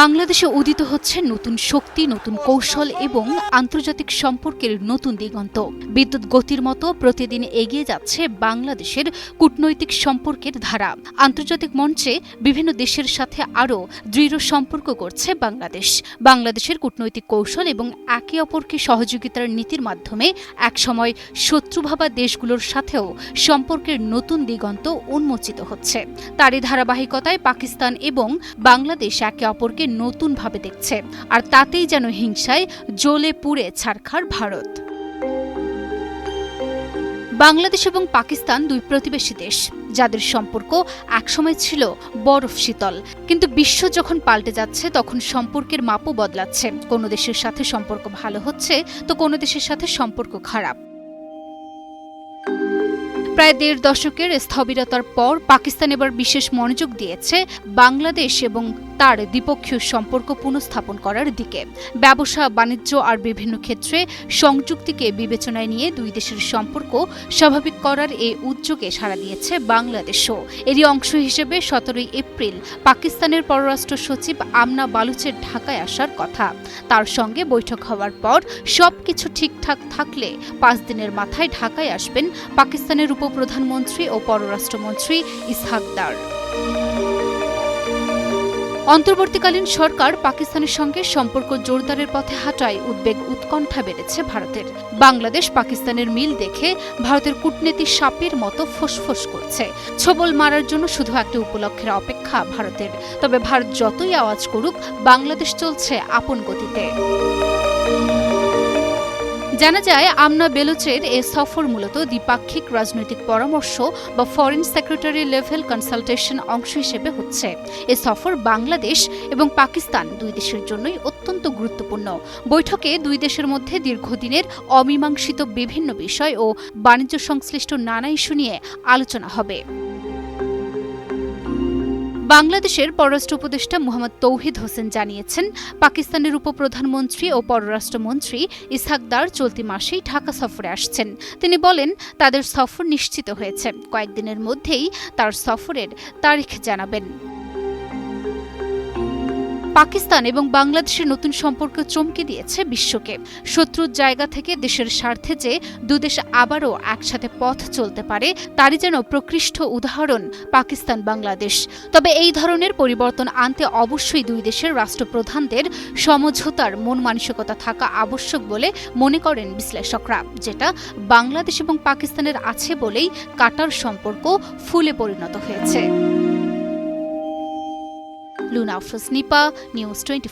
বাংলাদেশে উদিত হচ্ছে নতুন শক্তি, নতুন কৌশল এবং আন্তর্জাতিক সম্পর্কের নতুন দিগন্ত। বিদ্যুৎ গতির মতো প্রতিদিন এগিয়ে যাচ্ছে বাংলাদেশের কূটনৈতিক সম্পর্কের ধারা। আন্তর্জাতিক মঞ্চে বিভিন্ন দেশের সাথে আরও দৃঢ় সম্পর্ক করছে বাংলাদেশ। বাংলাদেশের কূটনৈতিক কৌশল এবং একে অপরকে সহযোগিতার নীতির মাধ্যমে একসময় শত্রুভাবা দেশগুলোর সাথেও সম্পর্কের নতুন দিগন্ত উন্মোচিত হচ্ছে। তারই ধারাবাহিকতায় পাকিস্তান এবং বাংলাদেশ একে অপরকে নতুনভাবে দেখছে, আর তাতেই যেন হিংসায় জ্বলে পুড়ে ছারখার ভারত। বাংলাদেশ এবং পাকিস্তান দুই প্রতিবেশী দেশ, যাদের সম্পর্ক একসময় ছিল বরফ শীতল, কিন্তু বিশ্ব যখন পাল্টে যাচ্ছে, তখন সম্পর্কের মাপও বদলাচ্ছে। কোনো দেশের সাথে সম্পর্ক ভালো হচ্ছে, তো কোনো দেশের সাথে সম্পর্ক খারাপ। প্রায় দেড় দশকের স্থবিরতার পর পাকিস্তান এবার বিশেষ মনোযোগ দিয়েছে বাংলাদেশ এবং তার দ্বিপক্ষীয় সম্পর্ক পুনঃস্থাপন করার দিকে। ব্যবসা, বাণিজ্য আর বিভিন্ন ক্ষেত্রে সংযুক্তিকে বিবেচনায় নিয়ে দুই দেশের সম্পর্ক স্বাভাবিক করার এই উদ্যোগে সাড়া দিয়েছে বাংলাদেশও। এরই অংশ হিসেবে সতেরোই এপ্রিল পাকিস্তানের পররাষ্ট্র সচিব আমনা বালুচের ঢাকায় আসার কথা। তার সঙ্গে বৈঠক হওয়ার পর সব কিছু ঠিকঠাক থাকলে পাঁচ দিনের মাথায় ঢাকায় আসবেন পাকিস্তানের উপপ্রধানমন্ত্রী ও পররাষ্ট্রমন্ত্রী ইসহাক দার অন্তর্বর্তীকালীন সরকার পাকিস্তানের সঙ্গে সম্পর্ক জোরদারের পথে হাঁটায় উদ্বেগ উৎকণ্ঠা বেড়েছে ভারতের। বাংলাদেশ পাকিস্তানের মিল দেখে ভারতের কূটনীতি সাপের মতো ফোসফোস করছে। ছবল মারার জন্য শুধু একটি উপলক্ষের অপেক্ষা ভারতের। তবে ভারত যতই আওয়াজ করুক, বাংলাদেশ চলছে আপন গতিতে। জানা যায়, আমনা বেলুচের এ সফর মূলত দ্বিপাক্ষিক রাজনৈতিক পরামর্শ বা ফরেন সেক্রেটারি লেভেল কনসালটেশন অংশ হিসেবে হচ্ছে। এ সফর বাংলাদেশ এবং পাকিস্তান দুই দেশের জন্যই অত্যন্ত গুরুত্বপূর্ণ। বৈঠকে দুই দেশের মধ্যে দীর্ঘদিনের অমীমাংসিত বিভিন্ন বিষয় ও বাণিজ্য সংশ্লিষ্ট নানা ইস্যু নিয়ে আলোচনা হবে। বাংলাদেশের পররাষ্ট্র উপদেষ্টা মোহাম্মদ তৌহিদ হোসেন জানিয়েছেন, পাকিস্তানের উপপ্রধানমন্ত্রী ও পররাষ্ট্রমন্ত্রী ইসহাকদার চলতি মাসেই ঢাকা সফরে আসছেন। তিনি বলেন, তাদের সফর নিশ্চিত হয়েছে। কয়েকদিনের মধ্যেই তার সফরের তারিখ জানাবেন। পাকিস্তান এবং বাংলাদেশের নতুন সম্পর্ক চমকে দিয়েছে বিশ্বকে। শত্রুর জায়গা থেকে দেশের স্বার্থে যে দুদেশ আবারও একসাথে পথ চলতে পারে, তারই যেন প্রকৃষ্ট উদাহরণ পাকিস্তান, বাংলাদেশ। তবে এই ধরনের পরিবর্তন আনতে অবশ্যই দুই দেশের রাষ্ট্রপ্রধানদের সমঝোতার মন মানসিকতা থাকা আবশ্যক বলে মনে করেন বিশ্লেষকরা, যেটা বাংলাদেশ এবং পাকিস্তানের আছে বলেই কাটার সম্পর্ক ফুলে পরিণত হয়েছে। Afroz Nipa news twenty